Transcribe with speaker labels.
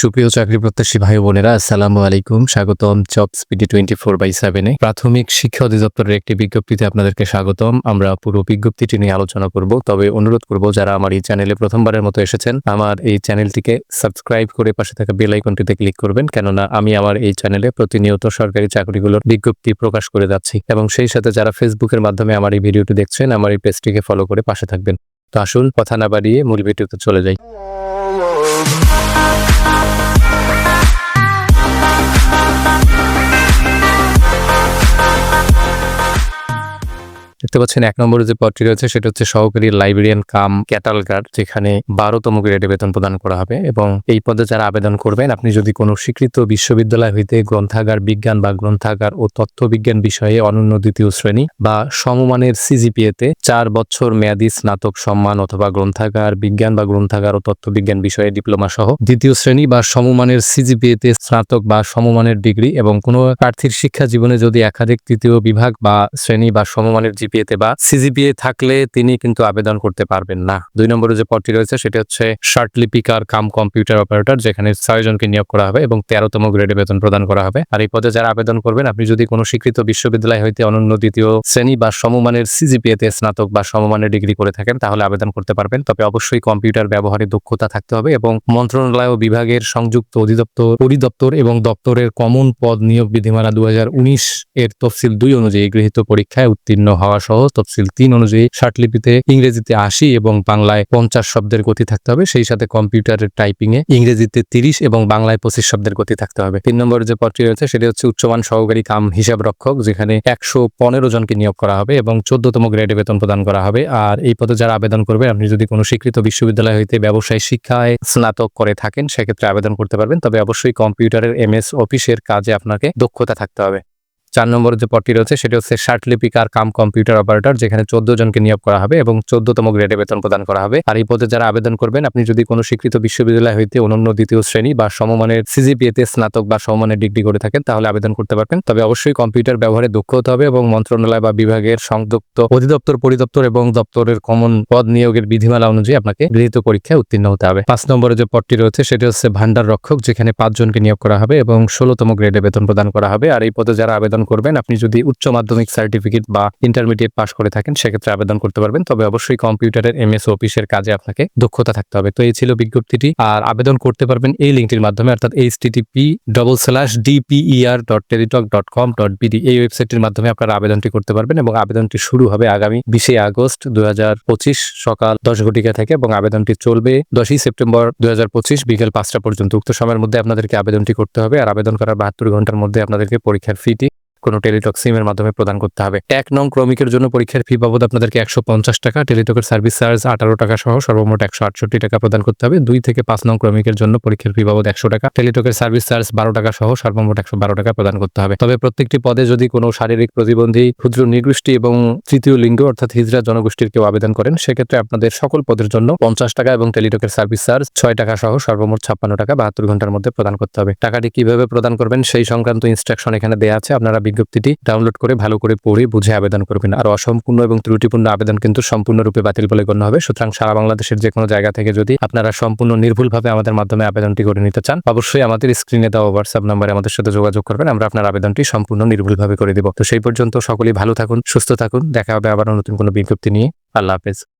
Speaker 1: সুপ্রিয় চাকরি প্রত্যাশী ভাই বোনেরা, আসসালামু আলাইকুম। স্বাগতম job speedy twenty four by সেভেনে প্রাথমিক শিক্ষা অধিদপ্তরের একটি বিজ্ঞপ্তিতে আপনাদেরকে স্বাগতম। আমরা পুরো বিজ্ঞপ্তিটি নিয়ে আলোচনা করব। তবে অনুরোধ করব, যারা আমার এই চ্যানেলে প্রথমবারের মতো এসেছেন, আমার এই চ্যানেলটিকে সাবস্ক্রাইব করে পাশে থাকা বেল আইকনটিতে ক্লিক করবেন, কেননা আমি আমার এই চ্যানেলে প্রতিনিয়ত সরকারি চাকরিগুলোর বিজ্ঞপ্তি প্রকাশ করে যাচ্ছি। এবং সেই সাথে যারা ফেসবুকের মাধ্যমে আমার এই ভিডিওটি দেখছেন, আমার এই পেজটিকে ফলো করে পাশে থাকবেন। তো আসুন, কথা না বাড়িয়ে মূল ভিডিওতে চলে যাই। দেখতে পাচ্ছেন এক নম্বরে যে পদটি রয়েছে সেটা হচ্ছে সহকারী লাইব্রেরিয়ান কাম ক্যাটালগার যেখানে বারোতম গ্রেডে বেতন প্রদান করা হবে এবং এই পদে যারা আবেদন করবেন, আপনি যদি কোনো স্বীকৃত বিশ্ববিদ্যালয় হইতে গ্রন্থাগার বিজ্ঞান বা গ্রন্থাগার ও তথ্য বিজ্ঞান বিষয়ে অনন্য দ্বিতীয় শ্রেণি বা সমমানের সিজিপিএতে চার বছর মেয়াদী স্নাতক সম্মান অথবা গ্রন্থাগার বিজ্ঞান বা গ্রন্থাগার ও তথ্য বিজ্ঞান বিষয়ে ডিপ্লোমা সহ দ্বিতীয় শ্রেণি বা সমমানের সিজিপিএতে স্নাতক বা সমমানের ডিগ্রি এবং কোনো প্রার্থীর শিক্ষা জীবনে যদি একাধিক তৃতীয় বিভাগ বা শ্রেণি বা সমমানের জিপিএতে বা সিজিপিএ থাকলে তিনি কিন্তু আবেদন করতে পারবেন না। দুই নম্বরে যে পদটি রয়েছে সেটা হচ্ছে শার্ট লিপিকার কাম কম্পিউটার অপারেটর, যেখানে ছয় জনকে নিয়োগ করা হবে এবং তেরোতম গ্রেডে বেতন প্রদান করা হবে। আর এই পদে যারা আবেদন করবেন, আপনি যদি কোনো স্বীকৃত বিশ্ববিদ্যালয় হইতে অনন্য দ্বিতীয় শ্রেণি বা সমমানের সিজিপিএতে স্নাতক বা সমমানের ডিগ্রি করে থাকেন, তাহলে আবেদন করতে পারবেন। তবে অবশ্যই কম্পিউটার ব্যবহারে দক্ষতা থাকতে হবে এবং মন্ত্রণালয় ও বিভাগের সংযুক্ত অধিদপ্তর, পরিদপ্তর এবং দপ্তরের কমন পদ নিয়োগ বিধিমালা দু হাজার উনিশ এর তফসিল দুই অনুযায়ী গৃহীত পরীক্ষায় উত্তীর্ণ হওয়া সহ তফসিল তিন অনুযায়ী শার্টলিপিতে ইংরেজিতে আশি এবং বাংলায় পঞ্চাশ শব্দের গতি থাকতে হবে। সেই সাথে কম্পিউটারের টাইপিং এ ইংরেজিতে তিরিশ এবং বাংলায় পঁচিশ শব্দের গতি থাকতে হবে। তিন নম্বর যে পদটি রয়েছে সেটি হচ্ছে উচ্চমান সহকারী কাম হিসাব রক্ষক, যেখানে একশো পনেরো জনকে নিয়োগ করা হবে এবং চোদ্দতম গ্রেডে বেতন প্রদান করা হবে। আর এই পদে যারা আবেদন করবে আপনি যদি কোনো স্বীকৃত বিশ্ববিদ্যালয় হইতে ব্যবসায় শিক্ষায় স্নাতক করে থাকেন, সেক্ষেত্রে আবেদন করতে পারবেন। তবে অবশ্যই কম্পিউটারের এমএস অফিসের কাজে আপনাকে দক্ষতা থাকতে হবে। চার নম্বর যে পদটি রয়েছে, সেটি হচ্ছে শার্ট লিপিকার কাম কম্পিউটার অপারেটর, যেখানে চোদ্দ জনকে নিয়োগ করা হবে এবং চোদ্দতম গ্রেডে বেতন প্রদান করা হবে। আর এই পদে যারা আবেদন করবেন, আপনি যদি কোনো স্বীকৃত বিশ্ববিদ্যালয় হইতে অনন্য দ্বিতীয় শ্রেণি বা সমমানের সিজিপিএতে স্নাতক বা সমমানের ডিগ্রি করে থাকেন, তাহলে আবেদন করতে পারবেন। তবে অবশ্যই কম্পিউটার ব্যবহারে দক্ষ হতে হবে এবং মন্ত্রণালয় বা বিভাগের সংযুক্ত অধিদপ্তর, পরিদপ্তর এবং দপ্তরের কমন পদ নিয়োগের বিধিমালা অনুযায়ী আপনাকে গৃহীত পরীক্ষায় উত্তীর্ণ হতে হবে। পাঁচ নম্বরে যে পদটি রয়েছে, সেটি হচ্ছে ভান্ডার রক্ষক, যেখানে পাঁচজনকে নিয়োগ করা হবে এবং ষোলোতম গ্রেডে বেতন প্রদান করা হবে। আর এই পদে যারা আবেদন করবেন। আপনি যদি উচ্চ মাধ্যমিক সার্টিফিকেট বা ইন্টারমিডিয়েট পাস করে থাকেন, সেক্ষেত্রে আবেদন করতে পারবেন। তবে অবশ্যই কম্পিউটারের এমএস অফিসের কাজে আপনাকে দক্ষতা থাকতে হবে। তো এই ছিল বিজ্ঞপ্তিটি। আর আবেদন করতে পারবেন এই লিঙ্কটির মাধ্যমে, অর্থাৎ H TTP double slash DPER dot Teletalk dot com dot BD এই ওয়েবসাইটের মাধ্যমে আপনারা আবেদনটি করতে পারবেন এবং আবেদনটি শুরু হবে আগামী বিশে আগস্ট দুই হাজার পঁচিশ সকাল দশ ঘটিকা থেকে এবং আবেদনটি চলবে দশই সেপ্টেম্বর দুই হাজার পঁচিশ বিকেল পাঁচটা পর্যন্ত। উক্ত সময়ের মধ্যে আপনাদেরকে আবেদনটি করতে হবে। আর আবেদন করার বাহাত্তর ঘণ্টার মধ্যে আপনাদেরকে পরীক্ষার ফিটি কোনো টেলিটক সিমের মাধ্যমে প্রদান করতে হবে। এক নং ক্রমিকের জন্য পরীক্ষার ফি বাবদ আপনাদেরকে একশো পঞ্চাশ টাকা, টেলিটকের সার্ভিস চার্জ আঠারো টাকা সহ সর্বমোট একশো আটষট্টি টাকা প্রদান করতে হবে। দুই থেকে পাঁচ নং ক্রমিকের জন্য পরীক্ষার ফি বাবদ একশো টাকা, টেলিটকের সার্ভিস চার্জ বারো টাকা সহ সর্বমোট একশো বারো টাকা প্রদান করতে হবে। তবে প্রত্যেকটি পদে যদি কোনো শারীরিক প্রতিবন্ধী, ক্ষুদ্র নিগোষ্ঠী এবং তৃতীয় লিঙ্গ অর্থাৎ হিজরা জনগোষ্ঠীর কেউ আবেদন করেন, সেক্ষেত্রে আপনাদের সকল পদের জন্য পঞ্চাশ টাকা এবং টেলিটকের সার্ভিস চার্জ ছয় টাকা সহ সর্বমোট ছাপ্পান্ন টাকা বাহাত্তর ঘণ্টার মধ্যে প্রদান করতে হবে। টাকাটি কীভাবে প্রদান করবেন সেই সংক্রান্ত ইনস্ট্রাকশন এখানে দেওয়া আছে। আপনারা বিজ্ঞপ্তিটি ডাউনলোড করে ভালো করে পড়ে বুঝে আবেদন করবেন। আর অসম্পূর্ণ এবং ত্রুটিপূর্ণ আবেদন কিন্তু সম্পূর্ণরূপে বাতিল বলে গণ্য হবে। সুতরাং সারা বাংলাদেশের যে কোনো জায়গা থেকে যদি আপনারা সম্পূর্ণ নির্ভুলভাবে আমাদের মাধ্যমে আবেদনটি করে নিতে চান, অবশ্যই আমাদের স্ক্রিনে দেওয়া হোয়াটসঅ্যাপ নাম্বারে আমাদের সাথে যোগাযোগ করবেন। আমরা আপনার আবেদনটি সম্পূর্ণ নির্ভুলভাবে করে দিব। তো সেই পর্যন্ত সকলেই ভালো থাকুন, সুস্থ থাকুন। দেখা হবে আবার নতুন কোনো বিজ্ঞপ্তি নিয়ে। আল্লাহ হাফেজ।